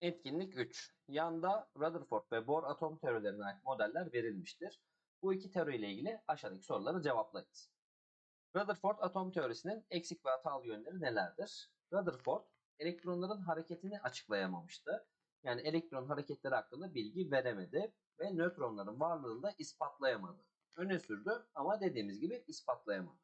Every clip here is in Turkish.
Etkinlik 3. Yanda Rutherford ve Bohr atom teorilerine ait modeller verilmiştir. Bu iki teori ile ilgili aşağıdaki soruları cevaplayınız. Rutherford atom teorisinin eksik ve hatalı yönleri nelerdir? Rutherford elektronların hareketini açıklayamamıştı. Yani elektron hareketleri hakkında bilgi veremedi ve nötronların varlığını da ispatlayamadı. Öne sürdü ama dediğimiz gibi ispatlayamadı.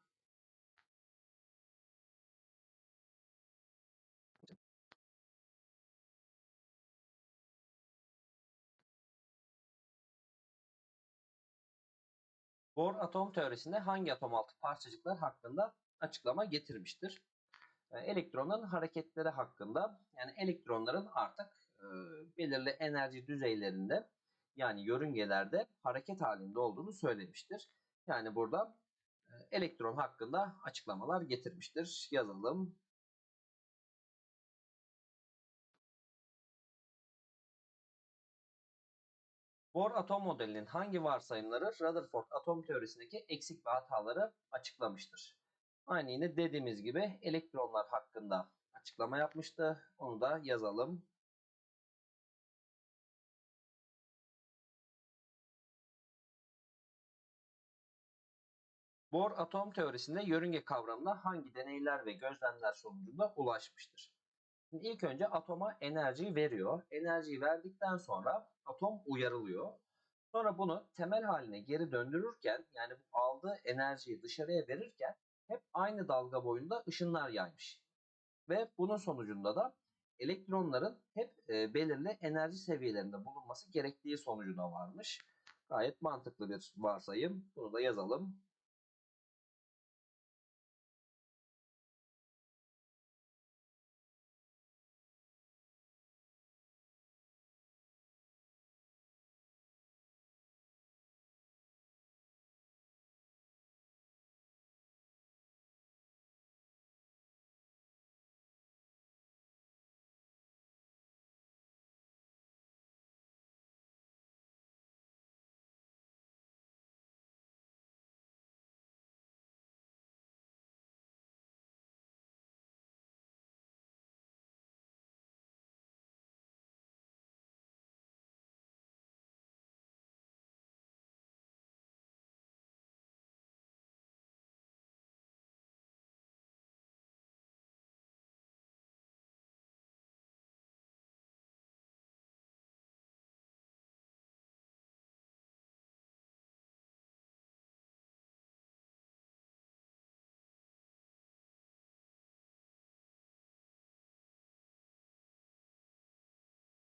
Bohr atom teorisinde hangi atom altı parçacıklar hakkında açıklama getirmiştir? E, Elektronların hareketleri hakkında yani elektronların artık e, belirli enerji düzeylerinde yani yörüngelerde hareket halinde olduğunu söylemiştir. Yani burada e, elektron hakkında açıklamalar getirmiştir. Yazalım. Bohr atom modelinin hangi varsayımları Rutherford atom teorisindeki eksik ve hataları açıklamıştır? Aynı yine dediğimiz gibi elektronlar hakkında açıklama yapmıştı. Onu da yazalım. Bohr atom teorisinde yörünge kavramına hangi deneyler ve gözlemler sonucunda ulaşmıştır? Şimdi ilk önce atoma enerjiyi veriyor. Enerjiyi verdikten sonra atom uyarılıyor. Sonra bunu temel haline geri döndürürken yani bu aldığı enerjiyi dışarıya verirken hep aynı dalga boyunda ışınlar yaymış. Ve bunun sonucunda da elektronların hep e, belirli enerji seviyelerinde bulunması gerektiği sonucuna varmış. Gayet mantıklı bir varsayım. Bunu da yazalım.